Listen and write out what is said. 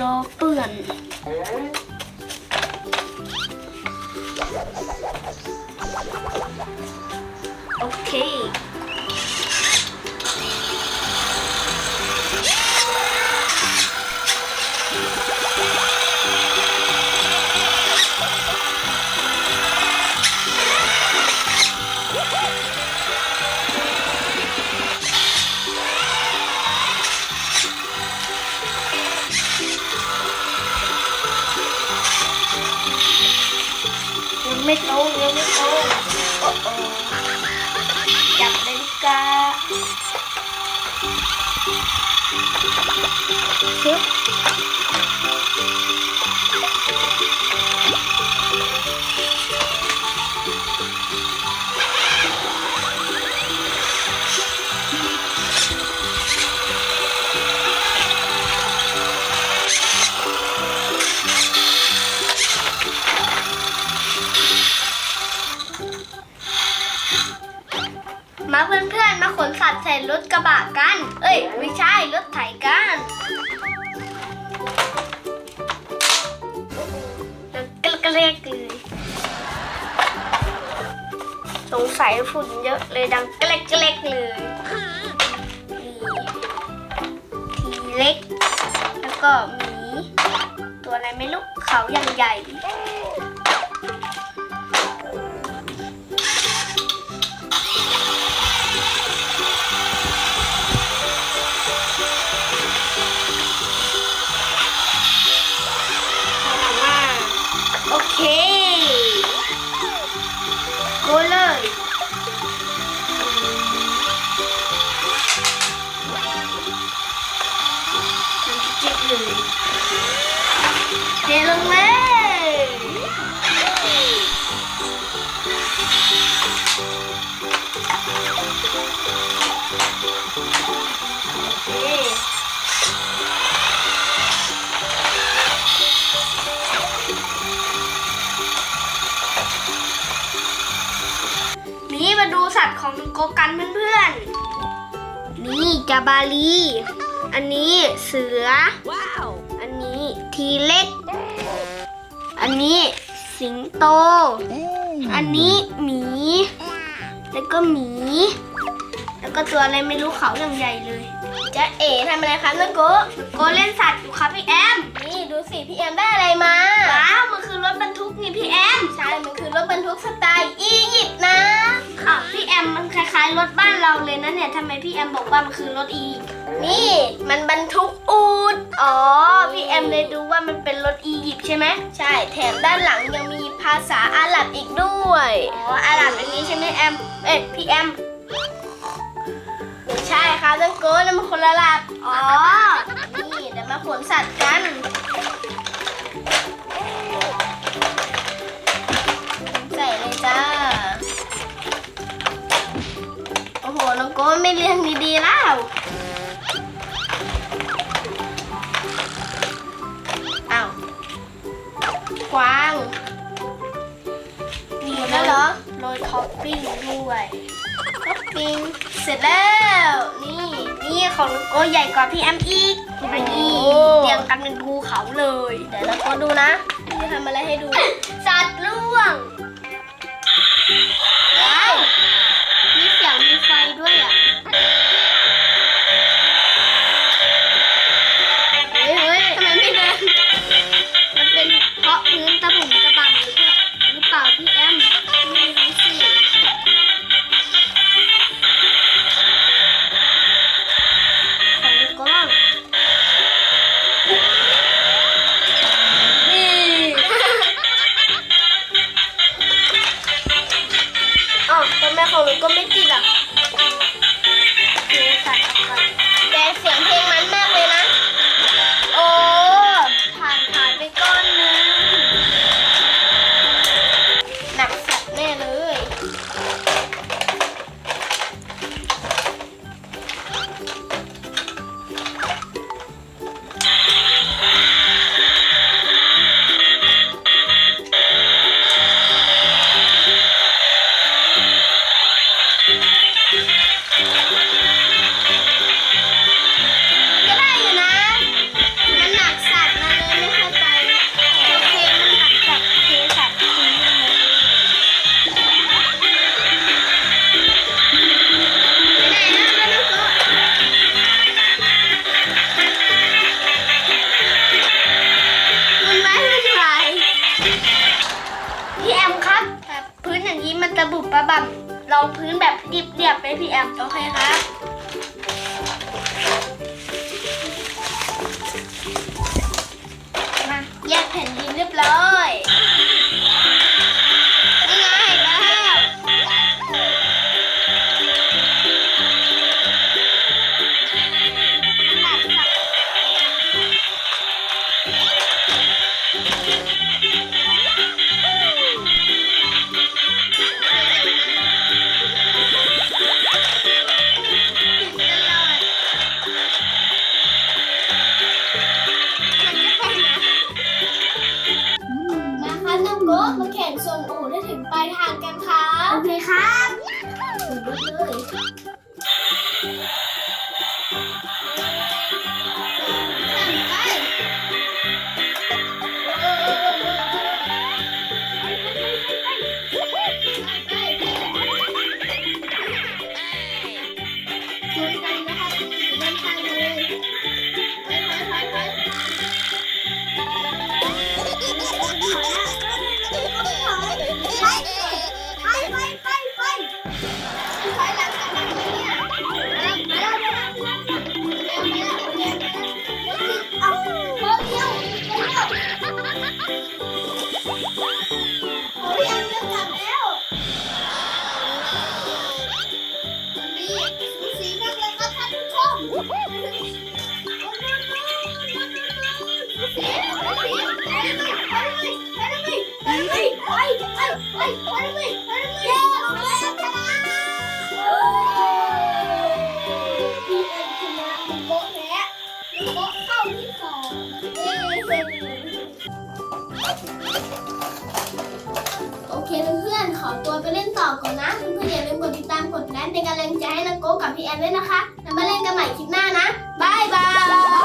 ล้อเปื่อนโอเค ไม่โตยังไม่โตโอ้โอ้จับนาฬิกาชึบ ฝุ่นเยอะเลยดังเกล็กเกล็กเลยทีเล็ก แล้วก็หมี ตัวอะไรไม่รู้เขาอย่างใหญ่ ลงเลยโอเคนี่มาดูสัตว์ของน้องโกกันเพื่อนๆ นี่จาบาลี อันนี้เสือ Wow! อันนี้ทีเล็ก อันนี้สิงโต อันนี้หมี แล้วก็หมี แล้วก็ตัวอะไรไม่รู้เขาอย่างใหญ่เลย จะเอ๋ทำอะไรครับน้องโกโกเล่นสัตว์อยู่ครับพี่แอม นี่ดูสิพี่แอมได้อะไรมา ว้าวมันคือรถบรรทุกนี่พี่แอม ใช่ มันคือรถบรรทุกสไตล์อียิปต์นะอ้าวพี่แอมมันคล้ายๆรถบ้านเราเลยนะเนี่ยทำไมพี่แอมบอกว่ามันคือรถอีนี่มันบรรทุกอูด อ๋อพี่แอมเลยดูว่ามันเป็นรถอียิปต์ ใช่ไหมใช่แถมด้านหลังยังมีภาษาอาหรับอีกด้วยอ๋ออาหรับอันนี้ใช่ไหมแอมเอ้ยพี่แอมไม่ใช่ค่ะต้นโก้นมันคนละหลับอ๋อนี่เดี๋ยวมาขนสัตว์กันใส่เลยจ้าโอ้โหน้องโก้ไม่เลี้ยงดีๆแล้ว ท็อปปิ้งด้วยท็อปปิ้งเสร็จแล้ว นี่นี่ของโกใหญ่กว่าพี่แอมอีกโอ้อันนี้เรียงกันเป็นภูเขาเลย เดี๋ยวเราก็ดูนะพี่จะทำอะไรให้ดู พื้นแบบเรียบๆไปพี่แอมโอเคครับ โอเคเพื่อนๆขอตัวไปเล่นต่อก่อนนะ เพื่อนๆอย่าลืมกดติดตามกดไลค์เป็นกำลังใจให้นาโก้กับพี่แอนด้วยนะคะ แล้วมาเล่นกันใหม่คลิปหน้านะบายบาย